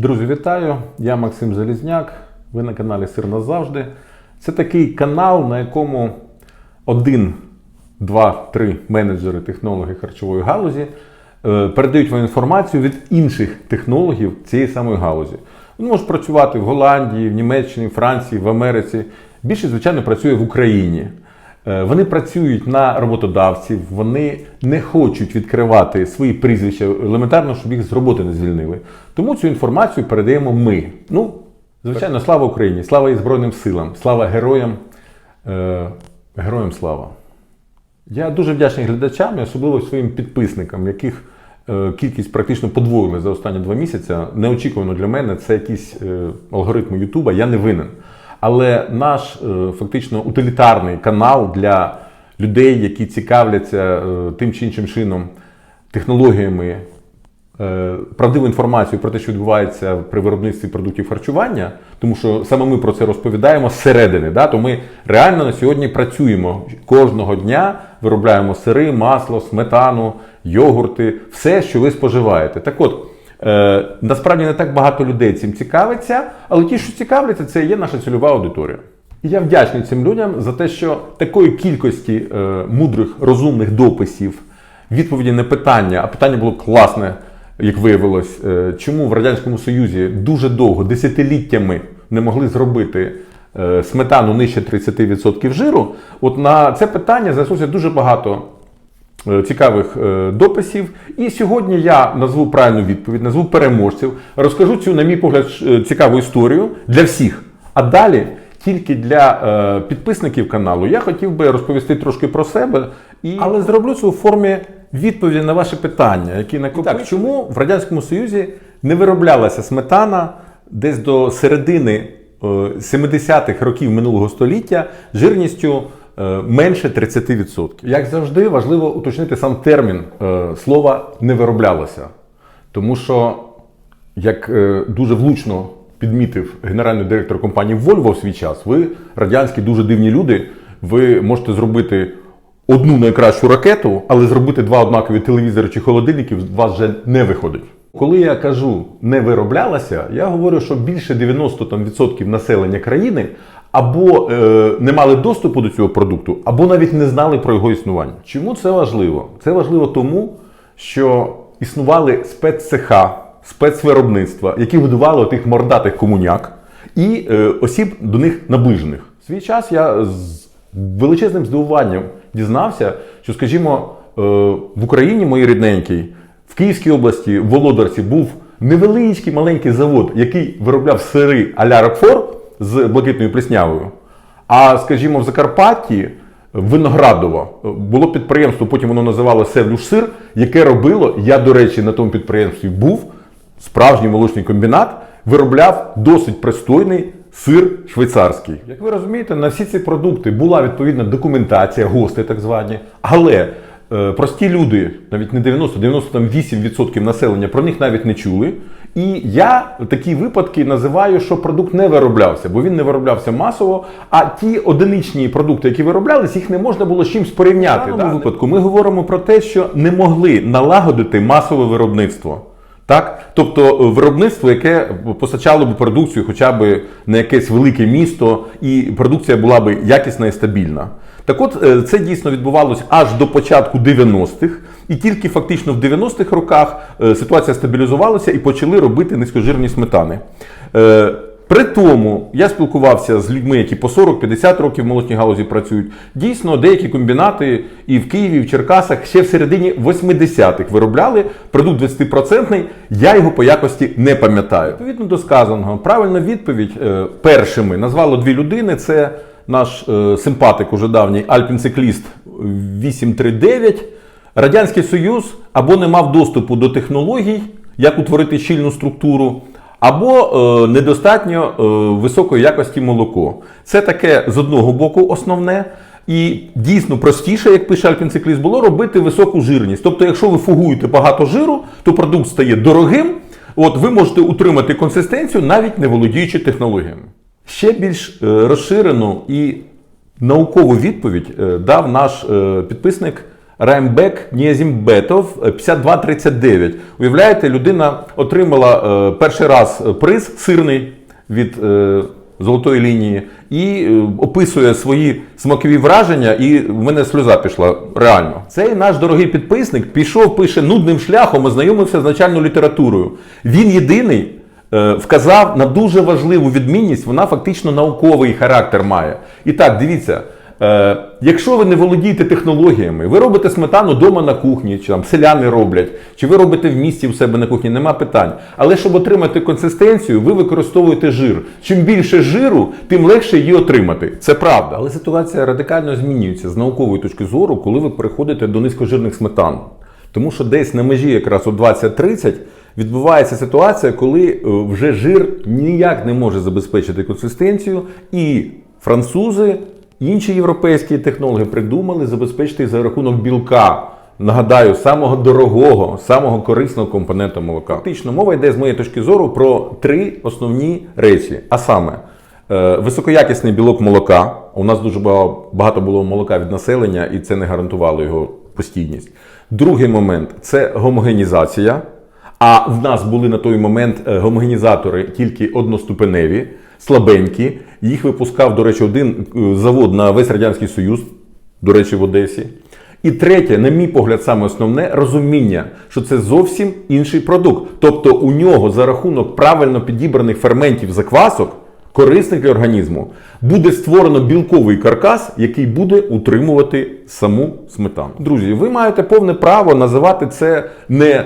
Друзі, вітаю! Я Максим Залізняк. Ви на каналі Сир назавжди. Це такий канал, на якому один, два, три менеджери технологи харчової галузі е, передають вам інформацію від інших технологів цієї самої галузі. Він може працювати в Голландії, в Німеччині, Франції, в Америці. Більше, звичайно, працює в Україні. Е, Вони працюють на роботодавців, вони не хочуть відкривати свої прізвища елементарно, щоб їх з роботи не звільнили. Тому цю інформацію передаємо ми. Ну, звичайно, слава Україні, слава і Збройним силам, слава героям, е, героям слава. Я дуже вдячний глядачам і особливо своїм підписникам, яких е, кількість практично подвоїли за останні два місяці. Неочікувано для мене це якісь е, алгоритми Ютуба, я не винен. Але наш е, фактично утилітарний канал для людей, які цікавляться е, тим чи іншим чином технологіями, е, правдиву інформацію про те, що відбувається при виробництві продуктів харчування, тому що саме ми про це розповідаємо зсередини. Да? То ми реально на сьогодні працюємо кожного дня, виробляємо сири, масло, сметану, йогурти, все, що ви споживаєте. Так от. Е, насправді не так багато людей цим цікавиться, але ті, що цікавляться, це є наша цільова аудиторія. І я вдячний цим людям за те, що такої кількості е, мудрих, розумних дописів, відповіді на питання, а питання було класне, як виявилось, е, чому в Радянському Союзі дуже довго, десятиліттями не могли зробити е, сметану нижче 30% жиру. От на це питання знайшлося дуже багато цікавих е, дописів. І сьогодні я назву правильну відповідь, назву переможців, розкажу цю, на мій погляд, е, цікаву історію для всіх. А далі тільки для е, підписників каналу я хотів би розповісти трошки про себе, і... але зроблю це у формі відповіді на ваші питання, які накопичили. Так, чому в Радянському Союзі не вироблялася сметана десь до середини е, 70-х років минулого століття жирністю е, менше 30%. Як завжди, важливо уточнити сам термін е, слова не вироблялося. Тому що, як е, дуже влучно підмітив генеральний директор компанії Volvo в свій час, ви радянські дуже дивні люди, ви можете зробити одну найкращу ракету, але зробити два однакові телевізори чи холодильники у вас вже не виходить. Коли я кажу не вироблялася, я говорю, що більше 90% там, відсотків населення країни або е, не мали доступу до цього продукту, або навіть не знали про його існування. Чому це важливо? Це важливо тому, що існували спеццеха, спецвиробництва, які годували тих мордатих комуняк і е, осіб до них наближених. В свій час я з величезним здивуванням дізнався, що, скажімо, е, в Україні, моїй рідненькій, в Київській області, в Володарці, був невеличкий маленький завод, який виробляв сири а-ля Рокфор з блакитною пліснявою. А скажімо, в Закарпатті Виноградово було підприємство, потім воно називалося Севлюшсир, яке робило, я, до речі, на тому підприємстві був, справжній молочний комбінат, виробляв досить пристойний сир швейцарський. Як ви розумієте, на всі ці продукти була відповідна документація, гости так звані, але е, прості люди, навіть не 90, 98% населення про них навіть не чули. І я такі випадки називаю, що продукт не вироблявся, бо він не вироблявся масово. А ті одиничні продукти, які вироблялись, їх не можна було з чимось порівняти. В даному випадку ми говоримо про те, що не могли налагодити масове виробництво. Так? Тобто е, виробництво, яке постачало б продукцію хоча б на якесь велике місто, і продукція була б якісна і стабільна. Так от е, це дійсно відбувалося аж до початку 90-х, і тільки фактично в 90-х роках е, ситуація стабілізувалася і почали робити низькожирні сметани. Е, При тому я спілкувався з людьми, які по 40-50 років в молочній галузі працюють. Дійсно, деякі комбінати і в Києві, і в Черкасах ще в середині 80-х виробляли продукт 20%. Я його по якості не пам'ятаю. Відповідно до сказаного, правильна відповідь першими назвало дві людини. Це наш е, симпатик уже давній альпінцикліст 839. Радянський Союз або не мав доступу до технологій, як утворити щільну структуру, або е, недостатньо е, високої якості молоко. Це таке з одного боку основне. І дійсно простіше, як пише альпінцикліст, було робити високу жирність. Тобто, якщо ви фугуєте багато жиру, то продукт стає дорогим. От ви можете утримати консистенцію, навіть не володіючи технологіями. Ще більш е, розширену і наукову відповідь е, дав наш е, підписник Раймбек Ніазімбетов 5239. Уявляєте, людина отримала перший раз приз сирний від золотої лінії і описує свої смакові враження, і в мене сльоза пішла реально. Цей наш дорогий підписник пішов, пише нудним шляхом, ознайомився з начальною літературою. Він єдиний вказав на дуже важливу відмінність, вона фактично науковий характер має. І так, дивіться. Е, якщо ви не володієте технологіями, ви робите сметану вдома на кухні, чи там селяни роблять, чи ви робите в місті у себе на кухні, нема питань. Але щоб отримати консистенцію, ви використовуєте жир. Чим більше жиру, тим легше її отримати. Це правда. Але ситуація радикально змінюється з наукової точки зору, коли ви переходите до низькожирних сметан. Тому що десь на межі якраз у 20-30 відбувається ситуація, коли е, вже жир ніяк не може забезпечити консистенцію, і французи, інші європейські технологи придумали забезпечити за рахунок білка. Нагадаю, самого дорогого, самого корисного компонента молока. Фактично, мова йде з моєї точки зору про три основні речі. А саме, е, високоякісний білок молока. У нас дуже багато було молока від населення, і це не гарантувало його постійність. Другий момент це гомогенізація. А в нас були на той момент е, гомогенізатори тільки одноступеневі, слабенькі. Їх випускав, до речі, один е, завод на весь Радянський Союз, до речі, в Одесі. І третє, на мій погляд, саме основне розуміння, що це зовсім інший продукт. Тобто у нього за рахунок правильно підібраних ферментів заквасок, корисних для організму, буде створено білковий каркас, який буде утримувати саму сметану. Друзі, ви маєте повне право називати це не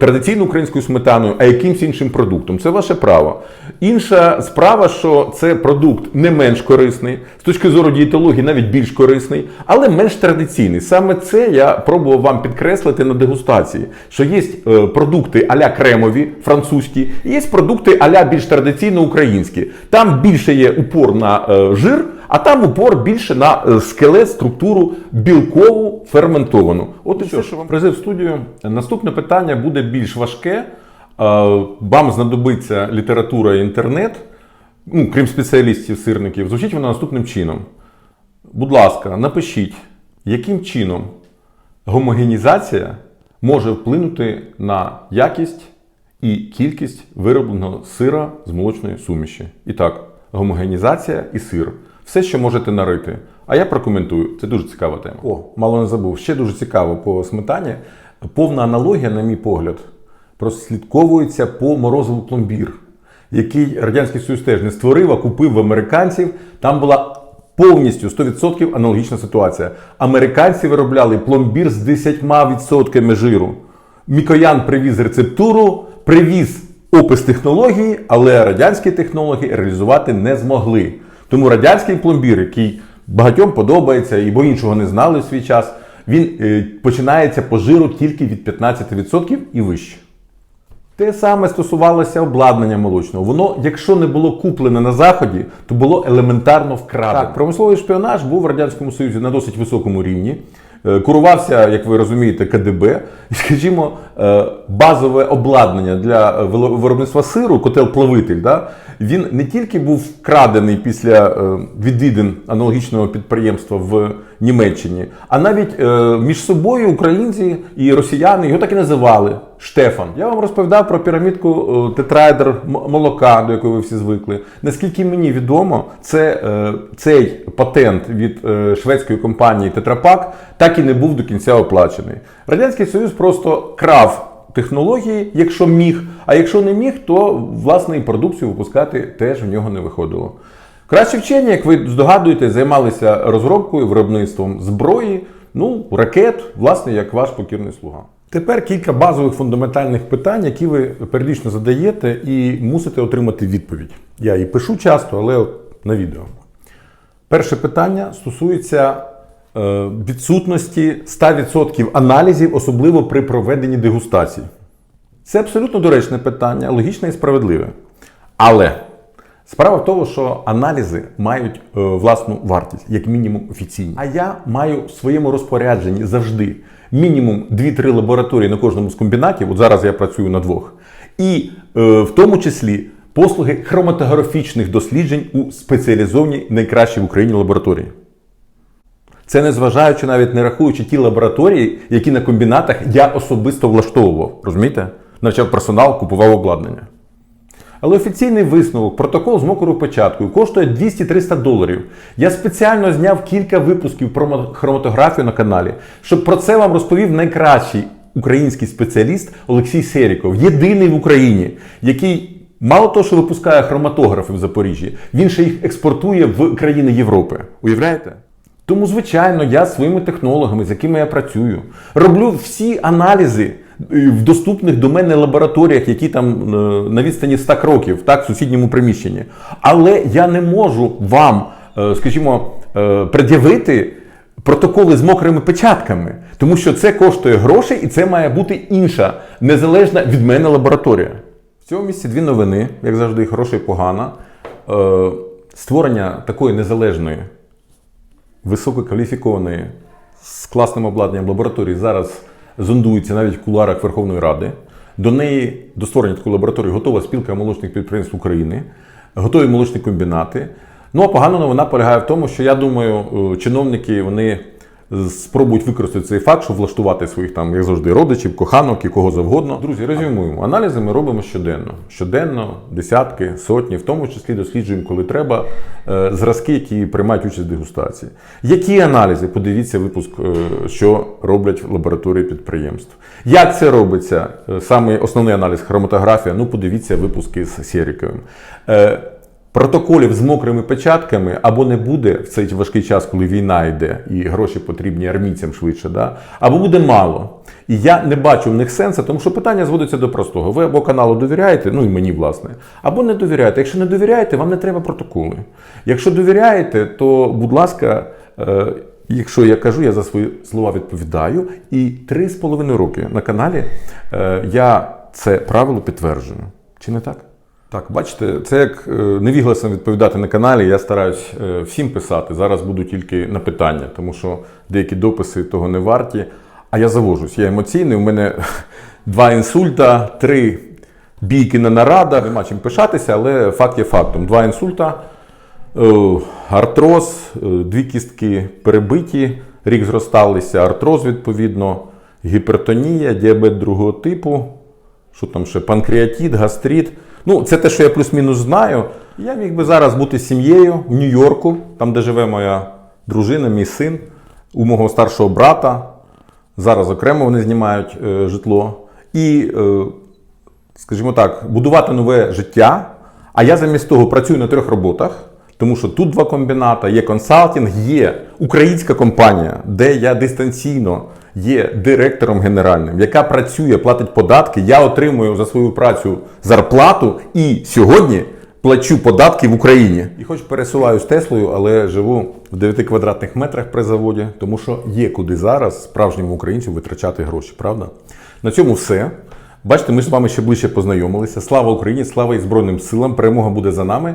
традиційною українською сметаною, а якимсь іншим продуктом. Це ваше право. Інша справа, що це продукт не менш корисний, з точки зору дієтології навіть більш корисний, але менш традиційний. Саме це я пробував вам підкреслити на дегустації, що є е, продукти аля кремові, французькі, і є продукти аля більш традиційно українські. Там більше є упор на е, жир, а там упор більше на е, скелет, структуру білкову ферментовану. От і що ж вам призив студію. Наступне питання буде більш важке. Вам знадобиться література і інтернет, ну, крім спеціалістів сирників. Звучить вона наступним чином. Будь ласка, напишіть, яким чином гомогенізація може вплинути на якість і кількість виробленого сира з молочної суміші. І так, гомогенізація і сир. Все, що можете нарити. А я прокоментую. Це дуже цікава тема. О, мало не забув. Ще дуже цікаво по сметані. Повна аналогія, на мій погляд, прослідковується по морозову пломбір, який Радянський Союз теж не створив, а купив в американців. Там була повністю 100% аналогічна ситуація. Американці виробляли пломбір з 10% жиру. Мікоян привіз рецептуру, привіз опис технології, але радянські технологи реалізувати не змогли. Тому радянський пломбір, який багатьом подобається і бо іншого не знали в свій час, він е, починається по жиру тільки від 15% і вище. Те саме стосувалося обладнання молочного. Воно, якщо не було куплене на заході, то було елементарно вкрадено. Так, промисловий шпіонаж був в радянському союзі на досить високому рівні. Е, Курувався, як ви розумієте, КДБ, і, скажімо, е, базове обладнання для е, виробництва сиру, котел-плавитель, да, він не тільки був вкрадений після відвідин аналогічного підприємства в Німеччині, а навіть е, між собою українці і росіяни його так і називали Штефан. Я вам розповідав про пірамідку е, тетраедр молока, до якої ви всі звикли. Наскільки мені відомо, це, е, цей патент від шведської компанії Тетрапак так і не був до кінця оплачений. Радянський Союз просто крав технології, якщо міг, а якщо не міг, то власне і продукцію випускати теж в нього не виходило. Кращі вчені, як ви здогадуєте, займалися розробкою, виробництвом зброї, ну, ракет, власне, як ваш покірний слуга. Тепер кілька базових фундаментальних питань, які ви періодично задаєте і мусите отримати відповідь. Я її пишу часто, але на відео. Перше питання стосується е, відсутності 100% аналізів, особливо при проведенні дегустацій. Це абсолютно доречне питання, логічне і справедливе. Але справа в тому, що аналізи мають е, власну вартість, як мінімум офіційні. А я маю в своєму розпорядженні завжди мінімум 2-3 лабораторії на кожному з комбінатів. От зараз я працюю на двох. І е, в тому числі послуги хроматографічних досліджень у спеціалізованій найкращій в Україні лабораторії. Це не зважаючи навіть не рахуючи ті лабораторії, які на комбінатах я особисто влаштовував. Розумієте? Навчав персонал, купував обладнання. Але офіційний висновок, протокол з мокрою печаткою коштує 200-300 доларів. Я спеціально зняв кілька випусків про хроматографію на каналі, щоб про це вам розповів найкращий український спеціаліст Олексій Серіков, єдиний в Україні, який мало того, що випускає хроматографи в Запоріжжі, він ще їх експортує в країни Європи. Уявляєте? Тому, звичайно, я своїми технологами, з якими я працюю, роблю всі аналізи в доступних до мене лабораторіях, які там е, на відстані 100 кроків, так, в сусідньому приміщенні. Але я не можу вам, е, скажімо, е, пред'явити протоколи з мокрими печатками, тому що це коштує грошей і це має бути інша, незалежна від мене лабораторія. В цьому місці дві новини, як завжди, і хороша і погана. Створення такої незалежної висококваліфікованої з класним обладнанням лабораторії зараз зондується навіть в куларах Верховної Ради. До неї до створення такої лабораторії готова спілка молочних підприємств України, готові молочні комбінати. Ну а погана новина полягає в тому, що я думаю, е, чиновники вони спробують використати цей факт, щоб влаштувати своїх там, як завжди, родичів, коханок і кого завгодно. Друзі, резюмуємо. Аналізи ми робимо щоденно. Щоденно, десятки, сотні, в тому числі досліджуємо, коли треба, е, зразки, які приймають участь в дегустації. Які аналізи? Подивіться випуск, е, що роблять в лабораторії підприємств. Як це робиться? Е, Саме основний аналіз хроматографія. Ну, подивіться випуски з Сєріковим. Протоколів з мокрими печатками або не буде в цей важкий час, коли війна йде і гроші потрібні армійцям швидше, да? або буде мало. І я не бачу в них сенсу, тому що питання зводиться до простого. Ви або каналу довіряєте, ну і мені, власне, або не довіряєте. Якщо не довіряєте, вам не треба протоколи. Якщо довіряєте, то, будь ласка, е, якщо я кажу, я за свої слова відповідаю. І три з половиною роки на каналі е, я це правило підтверджую. Чи не так? Так, бачите, це як е, невігласно відповідати на каналі. Я стараюсь е, всім писати. Зараз буду тільки на питання, тому що деякі дописи того не варті. А я завожусь. Я емоційний. У мене два інсульта, три бійки на нарадах. Нема чим пишатися, але факт є фактом. Два інсульта, е, артроз, дві кістки перебиті, рік зросталися, артроз відповідно, гіпертонія, діабет другого типу. Що там ще? Панкреатит, гастрит. Ну, це те, що я плюс-мінус знаю. Я міг би зараз бути сім'єю в Нью-Йорку, там, де живе моя дружина, мій син, у мого старшого брата. Зараз окремо вони знімають е, житло. І, е, скажімо так, будувати нове життя. А я замість того працюю на трьох роботах. Тому що тут два комбіната, є консалтинг, є українська компанія, де я дистанційно є директором генеральним, яка працює, платить податки. Я отримую за свою працю зарплату і сьогодні плачу податки в Україні. І хоч пересуваюсь Теслою, але живу в 9 квадратних метрах при заводі, тому що є куди зараз справжньому українцю витрачати гроші, правда? На цьому все. Бачите, ми з вами ще ближче познайомилися. Слава Україні, слава і Збройним силам! Перемога буде за нами.